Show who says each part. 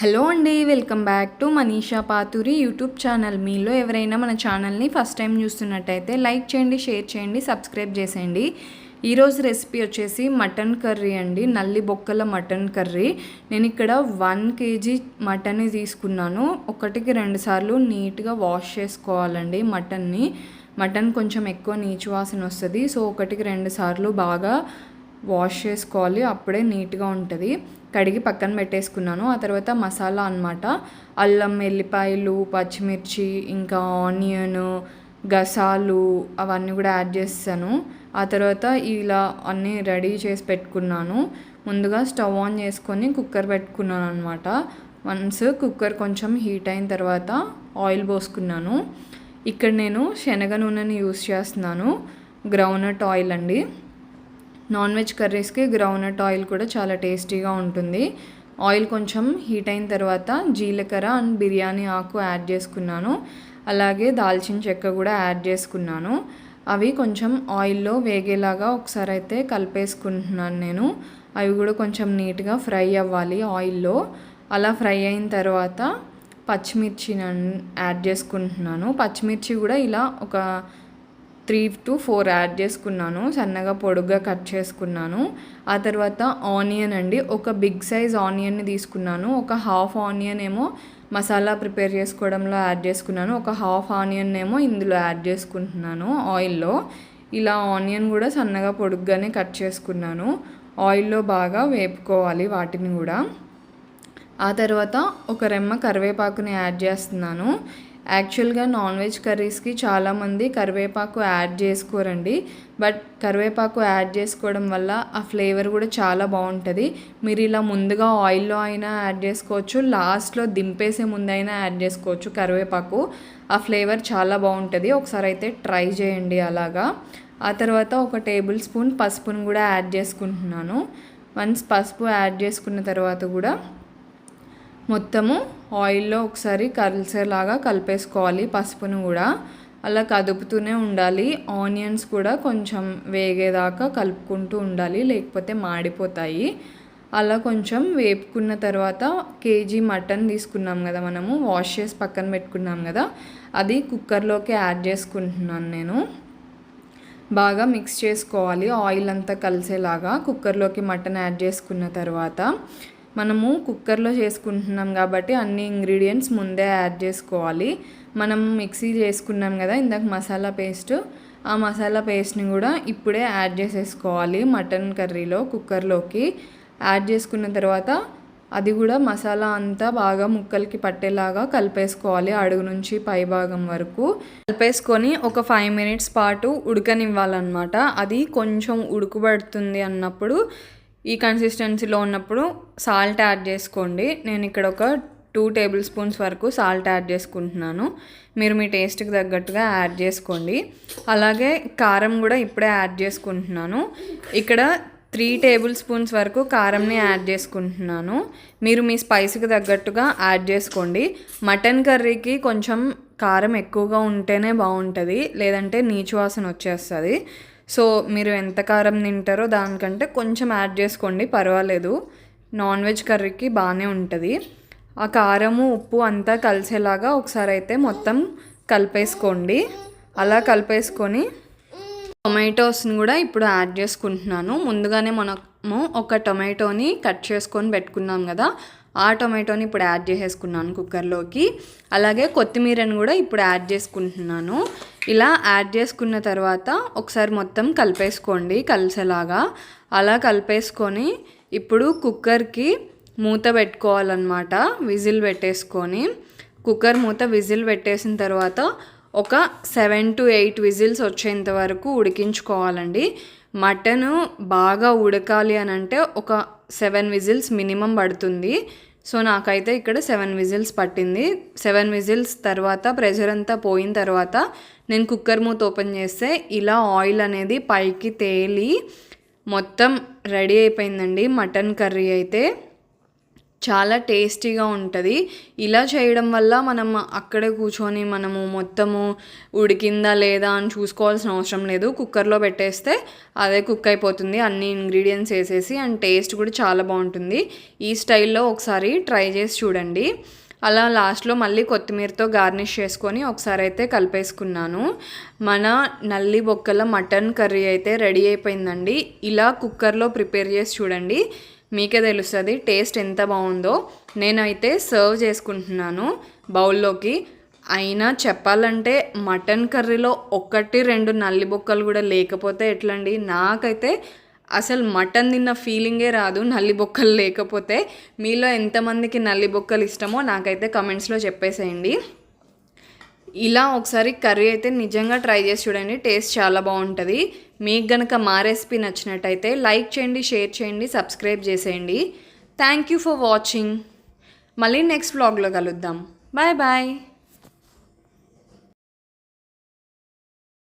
Speaker 1: Hello అండి welcome back to Manisha Pathuri YouTube channel. మీలో ఎవరైనా మన ఛానల్ని ఫస్ట్ టైం చూస్తున్నట్టయితే లైక్ చేయండి షేర్ చేయండి సబ్స్క్రైబ్ చేసేయండి. ఈరోజు రెసిపీ వచ్చేసి మటన్ కర్రీ అండి నల్లి బొక్కల మటన్ కర్రీ. నేను ఇక్కడ వన్ కేజీ మటన్ తీసుకున్నాను. ఒకటికి రెండు సార్లు నీట్గా వాష్ చేసుకోవాలండి మటన్ని. మటన్ కొంచెం ఎక్కువ నీచు వాసన వస్తుంది సో ఒకటికి రెండు సార్లు బాగా వాష్ చేసుకోవాలి అప్పుడే నీట్గా ఉంటుంది. కడిగి పక్కన పెట్టేసుకున్నాను. ఆ తర్వాత మసాలా అనమాట అల్లం ఎల్లిపాయలు పచ్చిమిర్చి ఇంకా ఆనియన్ గసాలు అవన్నీ కూడా యాడ్ చేస్తాను. ఆ తర్వాత ఇలా అన్నీ రెడీ చేసి పెట్టుకున్నాను. ముందుగా స్టవ్ ఆన్ చేసుకొని కుక్కర్ పెట్టుకున్నాను అనమాట వన్స్ కుక్కర్ కొంచెం హీట్ అయిన తర్వాత ఆయిల్ పోసుకున్నాను. ఇక్కడ నేను శనగ నూనెని యూస్ చేస్తున్నాను. గ్రౌండ్నట్ ఆయిల్ అండి. నాన్ వెజ్ కర్రీస్కి గ్రౌండ్నట్ ఆయిల్ కూడా చాలా టేస్టీగా ఉంటుంది. ఆయిల్ కొంచెం హీట్ అయిన తర్వాత జీలకర్ర అండ్ బిర్యానీ ఆకు యాడ్ చేసుకున్నాను. అలాగే దాల్చిన చెక్క కూడా యాడ్ చేసుకున్నాను. అవి కొంచెం ఆయిల్లో వేగేలాగా ఒకసారి అయితే కలిపేసుకుంటున్నాను నేను. అవి కూడా కొంచెం నీట్గా ఫ్రై అవ్వాలి ఆయిల్లో అలా ఫ్రై అయిన తర్వాత పచ్చిమిర్చిని యాడ్ చేసుకుంటున్నాను. పచ్చిమిర్చి కూడా ఇలా ఒక త్రీ టు ఫోర్ యాడ్ చేసుకున్నాను. సన్నగా పొడుగ్గా కట్ చేసుకున్నాను. ఆ తర్వాత ఆనియన్ అండి. ఒక బిగ్ సైజ్ ఆనియన్ని తీసుకున్నాను. ఒక హాఫ్ ఆనియన్ ఏమో మసాలా ప్రిపేర్ చేసుకోవడంలో యాడ్ చేసుకున్నాను. ఒక హాఫ్ ఆనియన్ ఏమో ఇందులో యాడ్ చేసుకుంటున్నాను ఆయిల్లో. ఇలా ఆనియన్ కూడా సన్నగా పొడుగ్గానే కట్ చేసుకున్నాను. ఆయిల్లో బాగా వేపుకోవాలి వాటిని కూడా. ఆ తర్వాత ఒక రెమ్మ కరివేపాకుని యాడ్ చేస్తున్నాను. యాక్చువల్గా నాన్ వెజ్ కర్రీస్కి చాలామంది కరివేపాకు యాడ్ చేసుకోరండి. బట్ కరివేపాకు యాడ్ చేసుకోవడం వల్ల ఆ ఫ్లేవర్ కూడా చాలా బాగుంటుంది. మీరు ఇలా ముందుగా ఆయిల్లో అయినా యాడ్ చేసుకోవచ్చు లాస్ట్లో దింపేసే ముందైనా యాడ్ చేసుకోవచ్చు కరివేపాకు. ఆ ఫ్లేవర్ చాలా బాగుంటుంది. ఒకసారి అయితే ట్రై చేయండి అలాగా. ఆ తర్వాత ఒక టేబుల్ స్పూన్ పసుపును కూడా యాడ్ చేసుకుంటున్నాను. వన్స్ పసుపు యాడ్ చేసుకున్న తర్వాత కూడా మొత్తము ఆయిల్లో ఒకసారి కలిసేలాగా కలిపేసుకోవాలి పసుపును కూడా. అలా కదుపుతూనే ఉండాలి. ఆనియన్స్ కూడా కొంచెం వేగేదాకా కలుపుకుంటూ ఉండాలి లేకపోతే మాడిపోతాయి. అలా కొంచెం వేపుకున్న తర్వాత కేజీ మటన్ తీసుకున్నాం కదా మనము వాష్ చేసి పక్కన పెట్టుకున్నాం కదా అది కుక్కర్లోకి యాడ్ చేసుకుంటున్నాను నేను. బాగా మిక్స్ చేసుకోవాలి ఆయిల్ అంతా కలిసేలాగా కుక్కర్లోకి మటన్ యాడ్ చేసుకున్న తర్వాత. మనము కుక్కర్లో చేసుకుంటున్నాం కాబట్టి అన్ని ఇంగ్రీడియంట్స్ ముందే యాడ్ చేసుకోవాలి. మనం మిక్సీ చేసుకున్నాం కదా ఇందాక మసాలా పేస్ట్. ఆ మసాలా పేస్ట్ని కూడా ఇప్పుడే యాడ్ చేసేసుకోవాలి మటన్ కర్రీలో కుక్కర్లోకి. యాడ్ చేసుకున్న తర్వాత అది కూడా మసాలా అంతా బాగా ముక్కలకి పట్టేలాగా కలిపేసుకోవాలి అడుగు నుంచి పై భాగం వరకు. కలిపేసుకొని ఒక ఫైవ్ మినిట్స్ పాటు ఉడకనివ్వాలన్నమాట. అది కొంచెం ఉడుకుబడుతుంది అన్నప్పుడు ఈ కన్సిస్టెన్సీలో ఉన్నప్పుడు సాల్ట్ యాడ్ చేసుకోండి. నేను ఇక్కడ ఒక టూ టేబుల్ స్పూన్స్ వరకు సాల్ట్ యాడ్ చేసుకుంటున్నాను. మీరు మీ టేస్ట్కి తగ్గట్టుగా యాడ్ చేసుకోండి. అలాగే కారం కూడా ఇప్పుడే యాడ్ చేసుకుంటున్నాను. ఇక్కడ త్రీ టేబుల్ స్పూన్స్ వరకు కారంని యాడ్ చేసుకుంటున్నాను. మీరు మీ స్పైస్కి తగ్గట్టుగా యాడ్ చేసుకోండి. మటన్ కర్రీకి కొంచెం కారం ఎక్కువగా ఉంటేనే బాగుంటుంది. లేదంటే నీచు వాసన వచ్చేస్తుంది. సో మీరు ఎంత కారం తింటారో దానికంటే కొంచెం యాడ్ చేసుకోండి పర్వాలేదు. నాన్ వెజ్ కర్రీకి బాగానే ఉంటుంది. ఆ కారము ఉప్పు అంతా కలిసేలాగా ఒకసారి అయితే మొత్తం కలిపేసుకోండి. అలా కలిపేసుకొని టొమాటోస్ని కూడా ఇప్పుడు యాడ్ చేసుకుంటున్నాను. ముందుగానే మనము ఒక టొమాటోని కట్ చేసుకొని పెట్టుకున్నాం కదా ఆ టొమాటోని ఇప్పుడు యాడ్ చేసేసుకున్నాను కుక్కర్లోకి. అలాగే కొత్తిమీరని కూడా ఇప్పుడు యాడ్ చేసుకుంటున్నాను. ఇలా యాడ్ చేసుకున్న తర్వాత ఒకసారి మొత్తం కలిపేసుకోండి కలిసేలాగా. అలా కలిపేసుకొని ఇప్పుడు కుక్కర్కి మూత పెట్టుకోవాలన్నమాట విజిల్ పెట్టేసుకొని. కుక్కర్ మూత విజిల్ పెట్టేసిన తర్వాత ఒక సెవెన్ టు ఎయిట్ విజిల్స్ వచ్చేంత వరకు ఉడికించుకోవాలండి. మటన్ బాగా ఉడకాలి అని అంటే ఒక సెవెన్ విజిల్స్ మినిమం పడుతుంది. సో నాకైతే ఇక్కడ సెవెన్ విజిల్స్ పట్టింది. సెవెన్ విజిల్స్ తర్వాత ప్రెషర్ అంతా పోయిన తర్వాత నేను కుక్కర్ మూత ఓపెన్ చేస్తే ఇలా ఆయిల్ అనేది పైకి తేలి మొత్తం రెడీ అయిపోయిందండి. మటన్ కర్రీ అయితే. చాలా టేస్టీగా ఉంటుంది. ఇలా చేయడం వల్ల మనం అక్కడే కూర్చొని మనము మొత్తము ఉడికిందా లేదా అని చూసుకోవాల్సిన అవసరం లేదు. కుక్కర్లో పెట్టేస్తే అదే కుక్ అయిపోతుంది. అన్ని ఇంగ్రీడియంట్స్ వేసేసి అండ్ టేస్ట్ కూడా చాలా బాగుంటుంది. ఈ స్టైల్లో ఒకసారి ట్రై చేసి చూడండి. అలా లాస్ట్లో మళ్ళీ కొత్తిమీరతో గార్నిష్ చేసుకొని ఒకసారి అయితే కలిపేసుకున్నాను. మన నల్లి బొక్కల మటన్ కర్రీ అయితే రెడీ అయిపోయిందండి. ఇలా కుక్కర్లో ప్రిపేర్ చేసి చూడండి. మీకే తెలుస్తుంది టేస్ట్ ఎంత బాగుందో. నేనైతే సర్వ్ చేసుకుంటున్నాను బౌల్లోకి. అయినా చెప్పాలంటే మటన్ కర్రీలో ఒకటి రెండు నల్లి బొక్కలు కూడా లేకపోతే ఎట్లండి? నాకైతే అసలు మటన్ తిన్న ఫీలింగే రాదు నల్లి బొక్కలు లేకపోతే. మీలో ఎంతమందికి నల్లి బొక్కలు ఇష్టమో నాకైతే కమెంట్స్లో చెప్పేసేయండి. ఇలా ఒకసారి కర్రీ అయితే నిజంగా ట్రై చేసి చూడండి టేస్ట్ చాలా బాగుంటుంది. మీకు గనక మా రెసిపీ నచ్చినట్టయితే లైక్ చేయండి షేర్ చేయండి సబ్స్క్రైబ్ చేసేయండి. థ్యాంక్ యూ ఫర్ వాచింగ్ మళ్ళీ నెక్స్ట్ వ్లాగ్లో కలుద్దాం. Bye bye